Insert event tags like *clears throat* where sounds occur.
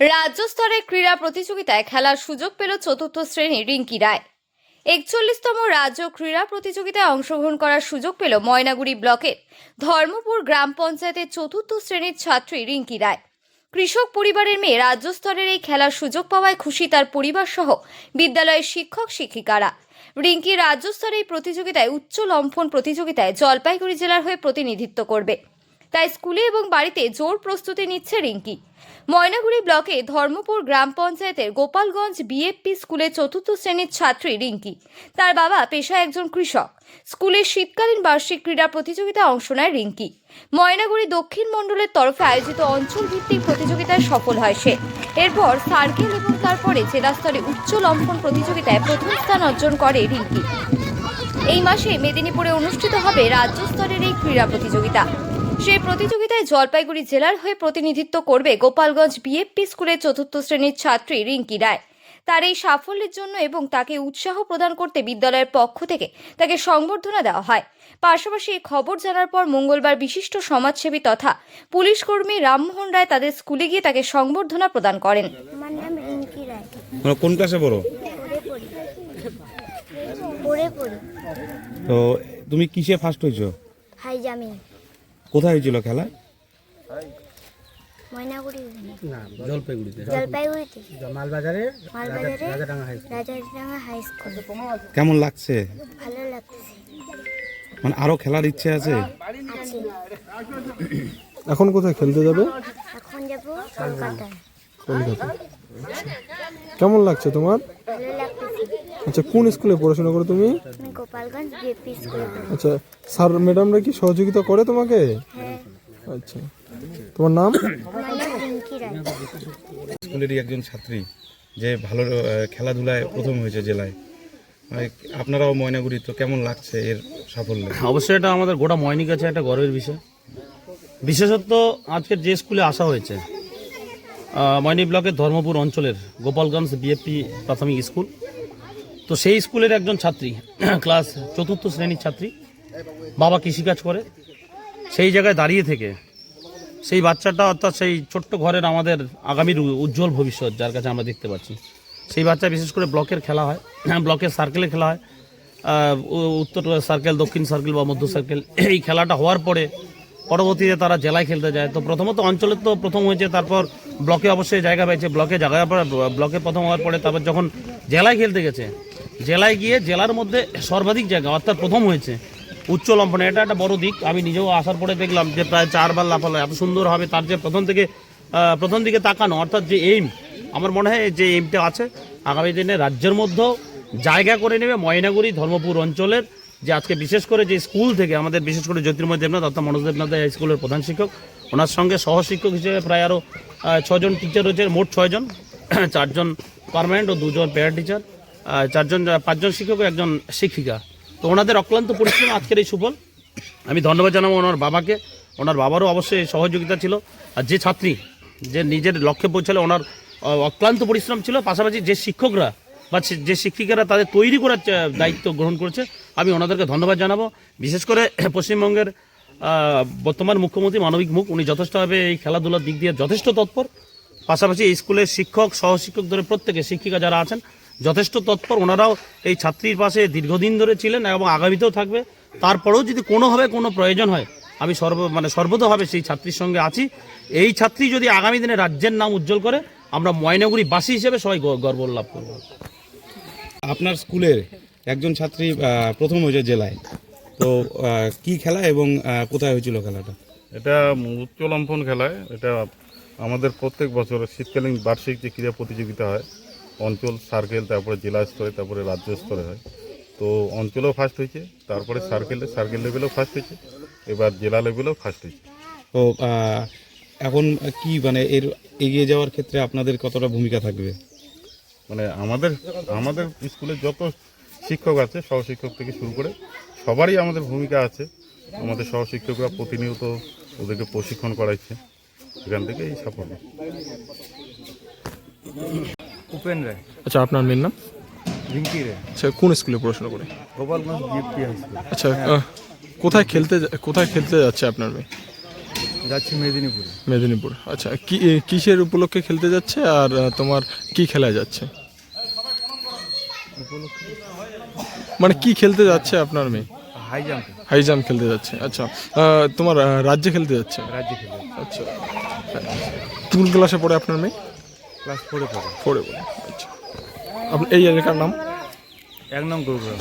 রাজ্য স্তরের ক্রীড়া প্রতিযোগিতায় খেলার সুযোগ পেল চতুর্থ শ্রেণি রিঙ্কি রায়। একচল্লিশতম রাজ্য ক্রীড়া প্রতিযোগিতায় অংশগ্রহণ করার সুযোগ পেল ময়নাগুড়ি ব্লকের ধর্মপুর গ্রাম পঞ্চায়েতের চতুর্থ শ্রেণির ছাত্রী রিঙ্কি রায়। কৃষক পরিবারের মেয়ে রাজ্য স্তরের এই খেলার সুযোগ পাওয়ায় খুশি তার পরিবার সহ বিদ্যালয়ের শিক্ষক শিক্ষিকারা। রিঙ্কি রাজ্য স্তরে এই প্রতিযোগিতায় উচ্চ লম্ফন প্রতিযোগিতায় জলপাইগুড়ি জেলার হয়ে প্রতিনিধিত্ব করবে। তাই স্কুলে এবং বাড়িতে জোর প্রস্তুতি নিচ্ছে রিঙ্কি। ময়নাগুড়ি ব্লকে ধর্মপুর গ্রাম পঞ্চায়েতের গোপালগঞ্জ বিএফপি স্কুলে চতুর্থ শ্রেণির ছাত্রী রিঙ্কি। তার বাবা পেশায় একজন কৃষক। স্কুলের শীতকালীন বার্ষিক ক্রীড়া প্রতিযোগিতায় অংশ নেয় রিঙ্কি। ময়নাগুড়ি দক্ষিণ মণ্ডলের তরফে আয়োজিত অঞ্চল ভিত্তিক প্রতিযোগিতায় সফল হয় সে। এরপর সার্কেল এবং তারপরে জেলা স্তরে উচ্চ লম্ফন প্রতিযোগিতায় প্রথম স্থান অর্জন করে রিঙ্কি। এই মাসে মেদিনীপুরে অনুষ্ঠিত হবে রাজ্য স্তরের এই ক্রীড়া প্রতিযোগিতা। সেই প্রতিযোগিতায় জলপাইগুড়ি জেলার হয়ে প্রতিনিধিত্ব করবে গোপালগঞ্জ বিএফপি স্কুলের চতুর্থ শ্রেণির ছাত্রী রিঙ্কি রায়। তার এই সাফল্যের জন্য এবং তাকে উৎসাহ প্রদান করতে বিদ্যালয়ের পক্ষ থেকে তাকে সংবর্ধনা দেওয়া হয়। পাশাপাশি এই খবর জানার পর মঙ্গলবার বিশিষ্ট সমাজসেবী তথা পুলিশ কর্মী রামমোহন রায় তাদের স্কুলে গিয়ে তাকে সংবর্ধনা প্রদান করেন। মানে কোন ক্লাসে পড়ো? তো তুমি কিসে ফার্স্ট হয়েছো? হাই জামিন কোথায় হয়েছিল খেলা? কেমন লাগছে? মানে আরও খেলার ইচ্ছে আছে? এখন কোথায় খেলতে যাবে? এখন যাব কলকাতা কেমন লাগছে তোমার? আচ্ছা কোন স্কুলে পড়াশোনা করো তুমি? গোপালগঞ্জ বিএপি স্কুলে। আচ্ছা স্যার ম্যাডামরা কি সহযোগিতা করে তোমাকে? হ্যাঁ। আচ্ছা। তোমার নাম? স্কুলেরই একজন ছাত্রী যে ভালো খেলাধুলায় প্রথম হয়েছে জেলায়। আপনারাও ময়নাগুড়ি তো কেমন লাগছে এর সাফল্য? অবশ্যই এটা আমাদের গোটা ময়নিক কাছে একটা গর্বের বিষয়। বিশেষত আজকের যে স্কুলে আসা হয়েছে ময়নি ব্লকের ধর্মপুর অঞ্চলের গোপালগঞ্জ বিএপি প্রাথমিক স্কুল। তো সেই স্কুলের একজন ছাত্রী, *clears throat* ক্লাস চতুর্থ শ্রেণির ছাত্রী, বাবা কৃষিকাজ করে। সেই জায়গায় দাঁড়িয়ে থেকে সেই বাচ্চাটা অর্থাৎ সেই ছোট্ট ঘরের আমাদের আগামীর উজ্জ্বল ভবিষ্যৎ, যার কাছে আমরা দেখতে পাচ্ছি। সেই বাচ্চা বিশেষ করে ব্লকের খেলা হয়, *clears throat* ব্লকের সার্কেলে খেলা হয়। উত্তর সার্কেল দক্ষিণ সার্কেল বা মধ্য সার্কেল এই খেলাটা হওয়ার পরে পরবর্তীতে তারা জেলায় খেলতে যায়। তো প্রথমত অঞ্চলে তো প্রথম হয়েছে, তারপর ব্লকে অবশ্যই জায়গা পেয়েছে। ব্লকে জায়গা ব্লকে প্রথম হওয়ার পরে তারপর যখন জেলায় খেলতে গেছে, জেলায় গিয়ে জেলার মধ্যে সর্বাধিক জায়গা, অর্থাৎ প্রথম হয়েছে উচ্চ লম্ফনে এটা একটা বড় দিক, আমি নিজেও আসার পরে দেখলাম যে প্রায় চারবার লাফালো, এত সুন্দর হবে তার যে প্রথম থেকে প্রথম দিকে তাকানো, অর্থাৎ যে এইম আমার মনে হয় যে এইমটা আছে। আগামী দিনে রাজ্যের মধ্যেও জায়গা করে নেবে ময়নাগুড়ি, ধর্মপুর অঞ্চলের যে আজকে বিশেষ করে যে স্কুল থেকে আমাদের বিশেষ করে জ্যোতির্ময় দেবনাথ অর্থাৎ মনোজ দেবনাথ স্কুলের প্রধান শিক্ষক, ওনার সঙ্গে সহশিক্ষক হিসেবে প্রায় আরও ছজন টিচার রয়েছে, মোট ছয়জন, *clears throat* চারজন পার্মানেন্ট ও দুজন পেয়ার টিচার চারজন পাঁচজন শিক্ষক একজন শিক্ষিকা। তো ওনাদের অক্লান্ত পরিশ্রম আজকের এই সুফল। আমি ধন্যবাদ জানাব ওনার বাবাকে। ওনার বাবারও অবশ্যই সহযোগিতা ছিল। আর যে ছাত্রী, যে নিজের লক্ষ্যে পৌঁছালে ওনার অক্লান্ত পরিশ্রম ছিল। পাশাপাশি যে শিক্ষকরা বা যে শিক্ষিকারা তাদের তৈরি করার দায়িত্ব গ্রহণ করেছে আমি ওনাদেরকে ধন্যবাদ জানাব। বিশেষ করে পশ্চিমবঙ্গের বর্তমান মুখ্যমন্ত্রী মানবিক মুখ, উনি যথেষ্টভাবে এই খেলাধুলার দিক দিয়ে যথেষ্ট তৎপর। পাশাপাশি এই স্কুলের শিক্ষক, সহশিক্ষক ধরে প্রত্যেকে শিক্ষিকা যারা আছেন, যথেষ্ট তৎপর। ওনারাও এই ছাত্রীর পাশে দীর্ঘদিন ধরে ছিলেন এবং আগামীতেও থাকবে। তারপরেও যদি কোনোভাবে কোনো প্রয়োজন হয়, আমি সর্ব মানে সর্বতভাবে সেই ছাত্রীর সঙ্গে আছি। এই ছাত্রী যদি আগামী দিনে রাজ্যের নাম উজ্জ্বল করে, আমরা ময়নাগুড়ি বাসী হিসেবে সবাই গর্ব লাভ করব। আপনার স্কুলের একজন ছাত্রী প্রথম হয়েছে জেলায়। তো কি খেলা এবং কোথায় হয়েছিল খেলাটা? এটা উচ্চ লম্ফন খেলায়। এটা আমাদের প্রত্যেক বছর শীতকালীন বার্ষিক যে ক্রীড়া প্রতিযোগিতা হয় অঞ্চল সার্কেল তারপরে জেলা স্তরে তারপরে রাজ্য স্তরে হয়। তো অঞ্চলেও ফার্স্ট হয়েছে তারপরে সার্কেলে সার্কেল লেভেলেও ফার্স্ট হয়েছে এবার জেলা লেভেলেও ফার্স্ট হয়েছে। তো এখন কি মানে এর এগিয়ে যাওয়ার ক্ষেত্রে আপনাদের কতটা ভূমিকা থাকবে? মানে আমাদের আমাদের স্কুলে যত শিক্ষক আছে সহশিক্ষক থেকে শুরু করে সবারই আমাদের ভূমিকা আছে। আমাদের সহশিক্ষকরা প্রতিনিয়ত ওদেরকে প্রশিক্ষণ করাইছে। এখান থেকে এই সাফল্য। উপেন রায়। আচ্ছা আপনার মেয়ের নাম? রিঙ্কি রায়। আচ্ছা কোন স্কুলে পড়াশোনা করে? Gopalganj GP high school. আচ্ছা কোথায় খেলতে যা- কোথায় খেলতে যাচ্ছে আপনার মেয়ে? যাচ্ছি মেদিনীপুরে। মেদিনীপুর। আচ্ছা কি কিসের উপলক্ষে খেলতে যাচ্ছে আর তোমার কি খেলা যাচ্ছে? মানে কি খেলতে যাচ্ছে আপনার মেয়ে? হাই জাম্প হাই জাম্প খেলতে যাচ্ছে আচ্ছা। তোমার রাজ্যে খেলতে যাচ্ছে? রাজ্যে খেলতে আচ্ছা। কোন ক্লাসে পড়ে আপনার মেয়ে? ক্লাস ফোরে পড়ে। ফোরে পড়ে আচ্ছা। আপনার এই এলাকার নাম? এক নাম গুরুগ্রাম।